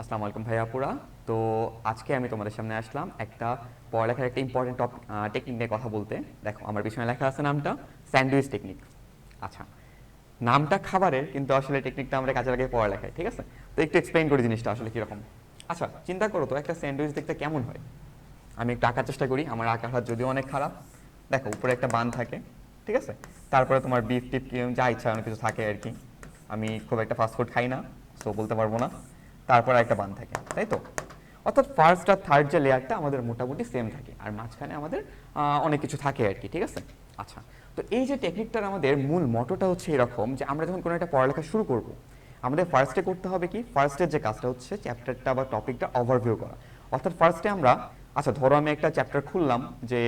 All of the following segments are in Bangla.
আসসালামু আলাইকুম ভাইয়া আপুরা। তো আজকে আমি তোমাদের সামনে আসলাম একটা পড়ালেখার একটা ইম্পর্টেন্ট টপিক টেকনিক নিয়ে কথা বলতে। দেখো, আমার পিছনে লেখা আছে নামটা স্যান্ডউইচ টেকনিক আচ্ছা নামটা খাবারের, কিন্তু আসলে টেকনিকটা আমরা কাজে লাগে পড়ালেখায়, ঠিক আছে? তো একটু এক্সপ্লেইন করি জিনিসটা আসলে কীরকম। আচ্ছা চিন্তা করো তো, একটা স্যান্ডউইচ দেখতে কেমন হয়? আমি একটু আঁকার চেষ্টা করি, আমার আঁকার হাত যদিও অনেক খারাপ। দেখো, উপরে একটা বান থাকে, ঠিক আছে? তারপরে তোমার বিফ টিপ যা ইচ্ছা, অনেক কিছু থাকে আর কি। আমি খুব একটা ফাস্টফুড খাই না সো বলতে পারব না। তারপরে একটা বান থাকে, তাই তো? অর্থাৎ ফার্স্ট আর থার্ড যে লেয়ারটা আমাদের মোটামুটি সেম থাকে, আর মাঝখানে আমাদের অনেক কিছু থাকে আর কি, ঠিক আছে? আচ্ছা তো এই যে টেকনিকটার আমাদের মূল মটোটা হচ্ছে এরকম যে আমরা যখন কোনো একটা পড়ালেখা শুরু করব, আমাদের ফার্স্টে করতে হবে কি? ফার্স্টের যে কাজটা হচ্ছে চ্যাপ্টারটা বা টপিকটা ওভারভিউ করা। অর্থাৎ ফার্স্টে আমরা আচ্ছা ধরো আমি একটা চ্যাপ্টার খুললাম যে,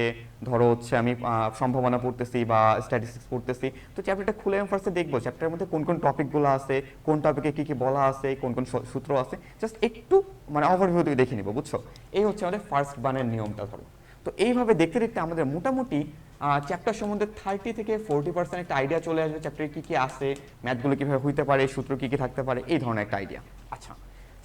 ধরো হচ্ছে আমি সম্ভাবনা পড়তেছি বা স্ট্যাটিস্টিক্স পড়তেছি। তো চ্যাপ্টারটা খুলে আমি ফার্স্টে দেখব চ্যাপ্টারের মধ্যে কোন কোন টপিকগুলো আছে, কোন টপিকে কী কী বলা আছে, কোন কোন সূত্র আছে। জাস্ট একটু মানে ওভারভিউ দিয়ে দেখে নিবো, বুঝছ? এই হচ্ছে আমাদের ফার্স্ট বানের নিয়মটা ধরো। তো এইভাবে দেখতে দেখতে আমাদের মোটামুটি চ্যাপ্টার সম্বন্ধে থার্টি থেকে ফোরটি পার্সেন্ট একটা আইডিয়া চলে আসবে চ্যাপ্টারে কী কী আছে ম্যাথগুলো কীভাবে হইতে পারে, সূত্র কী কী থাকতে পারে, এই ধরনের একটা আইডিয়া আচ্ছা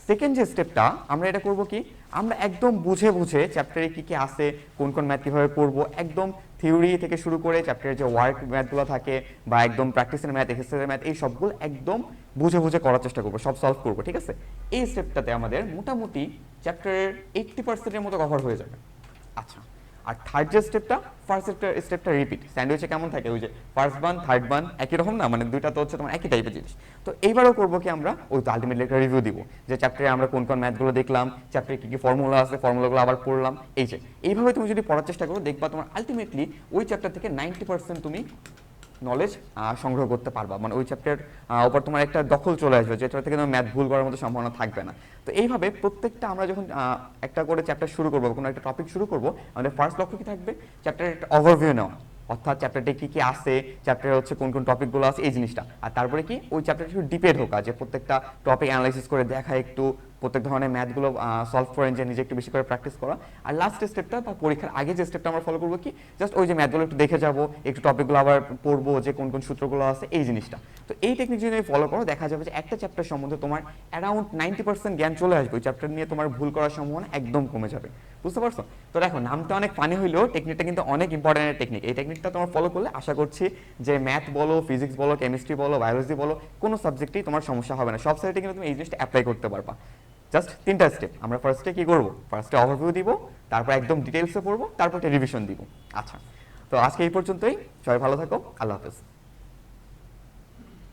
সেকেন্ড যে স্টেপটা আমরা এটা করব কি? আমরা একদম বুঝে বুঝে চ্যাপ্টারে কি কি আছে, কোন কোন ম্যাথ কীভাবে পড়ব, একদম থিওরি থেকে শুরু করে চ্যাপ্টারের যে ওয়ার্ক ম্যাথগুলো থাকে বা একদম প্র্যাকটিসের ম্যাথ এক্সারসাইজের ম্যাথ এই সবগুলো একদম বুঝে বুঝে করার চেষ্টা করব, সব সলভ করব, ঠিক আছে? এই স্টেপটাতে আমাদের মোটামুটি চ্যাপ্টারের এইট্টি পার্সেন্টের মতো কভার হয়ে যাবে। আচ্ছা। আর থার্ড যে স্টেপটা ফার্স্ট স্টেপটা রিপিট স্যান্ডউইচে কেমন থাকে? ওই যে ফার্স্ট বান থার্ড বান একই রকম না? মানে দুইটা তো হচ্ছে তোমার একই টাইপের জিনিস। তো এইবারও করব কি আমরা? ওই তো আলটিমেটলি একটা রিভিউ দিব। যে চ্যাপ্টারে আমরা কোন কোন ম্যাথগুলো দেখলাম চ্যাপ্টারে কী কী ফর্মুলা আছে ফর্মুলাগুলো আবার পড়লাম, এই যে। এইভাবে তুমি যদি পড়ার চেষ্টা করো, দেখবা তোমার আলটিমেটলি ওই চ্যাপ্টার থেকে নাইনটি পার্সেন্ট তুমি নলেজ সংগ্রহ করতে পারবা। মানে ওই চ্যাপ্টার ওপর তোমার একটা দখল চলে আসবে, যেটা থেকে তোমার ম্যাথ ভুল করার মতো সম্ভাবনা থাকবে না। তো এইভাবে প্রত্যেকটা আমরা যখন একটা করে চ্যাপ্টার শুরু করব কোনো একটা টপিক শুরু করব, আমাদের ফার্স্ট লক্ষ্য কি থাকবে? চ্যাপ্টারের একটা ওভারভিউ নেওয়া। অর্থাৎ চ্যাপ্টারটি কী কী আছে চ্যাপ্টারে হচ্ছে কোন কোন টপিকগুলো আছে, এই জিনিসটা। আর তারপরে কি, ওই চ্যাপ্টারটা একটু ডিপে ঢোকা যে প্রত্যেকটা টপিক অ্যানালাইসিস করে দেখা একটু প্রত্যেক ধরনের ম্যাথগুলো সলভ করে যে নিজে একটু বেশি করে প্র্যাকটিস করা। আর লাস্ট স্টেপটা বা পরীক্ষার আগে যে স্টেপটা আমরা ফলো করব কি? জাস্ট ওই যে ম্যাথগুলো একটু দেখে যাব, একটু টপিকগুলো আবার পড়ব যে কোন কোন সূত্রগুলো আছে, এই জিনিসটা। তো এই টেকনিক যদি ফলো করো, দেখা যাবে যে একটা চ্যাপ্টার সম্বন্ধে তোমার অ্যারাউন্ড নাইনটি পার্সেন্ট জ্ঞান চলে আসবে। ওই চ্যাপ্টার নিয়ে তোমার ভুল করার সম্ভাবনা একদম কমে যাবে। বুঝতে পারছ? তো দেখো, নামটা অনেক ফানি হইলেও টেকনিকটা কিন্তু অনেক ইম্পর্টেন্ট টেকনিক এই টেকনিকটা তোমার ফলো করলে আশা করছি যে ম্যাথ বলো ফিজিক্স বলো কেমিস্ট্রি বলো বায়োলজি বলো, কোনো সাবজেক্টেই তোমার সমস্যা হবে না। সব সাইডে কিন্তু তুমি এই জিনিসটা অ্যাপ্লাই করতে পারবা। জাস্ট তিনটা স্টেপ আমরা ফার্স্টে কি করব? ফার্স্টে ওভারভিউ দিব, তারপর একদম ডিটেলসে পড়ব, তারপর রিভিশন দিব। আচ্ছা তো আজকে এই পর্যন্তই। সবাই ভালো থাকো। আল্লাহ হাফেজ।